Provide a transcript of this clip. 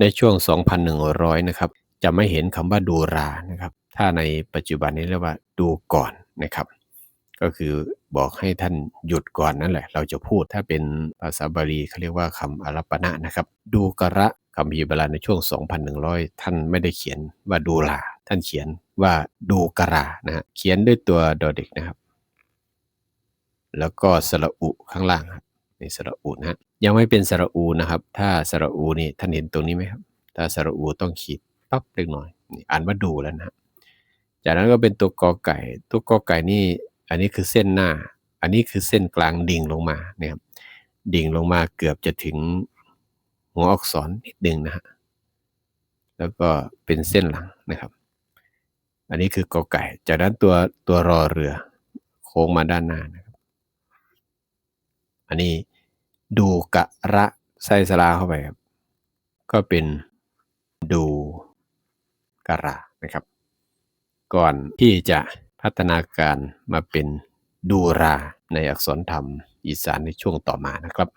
ในช่วง 2,100 นะครับ จะไม่เห็นคำว่าดูรานะครับ ถ้าในปัจจุบันนี้เรียกว่าดูก่อนนะครับ ก็คือบอกให้ท่านหยุดก่อนนั่นแหละ เราจะพูดถ้าเป็นภาษาบาลีเขาเรียกว่าคำอารัปณะนะครับ ดูกระคำพีร์โบาณในช่วง 2,100 ท่านไม่ได้เขียนว่าดูลา ท่านเขียนว่าดูกรานะฮะเขียนด้วยตัวดอเด็กนะครับ แล้วก็สระอุข้างล่าง ครับนี่สระอุนะฮะยังไม่เป็นสระอูนะครับ ถ้าสระอูนี่ท่านเห็นตรงนี้ไหมครับ ถ้าสระอูต้องขีดปั๊บเล็กน้อยอ่านว่าดูแล้วนะฮะจากนั้นก็เป็นตัวกอไก่ ตัวกอไก่นี่อันนี้คือเส้นหน้า อันนี้คือเส้นกลางดิ่งลงมาเนี่ยครับดิ่งลงมาเกือบจะถึงหัวอักษรนิดนึงนะฮะแล้วก็เป็นเส้นหลังนะครับ อันนี้คือกอไก่ จากนั้นตัวตัวรอเรือ โค้งมาด้านหน้านะครับ อันนี้ ดูกะระไส้สลาเข้าไปครับ ก็เป็นดูกะระนะครับ ก่อนที่จะพัฒนาการมาเป็นดูราในอักษรธรรมอีสานในช่วงต่อมานะครับ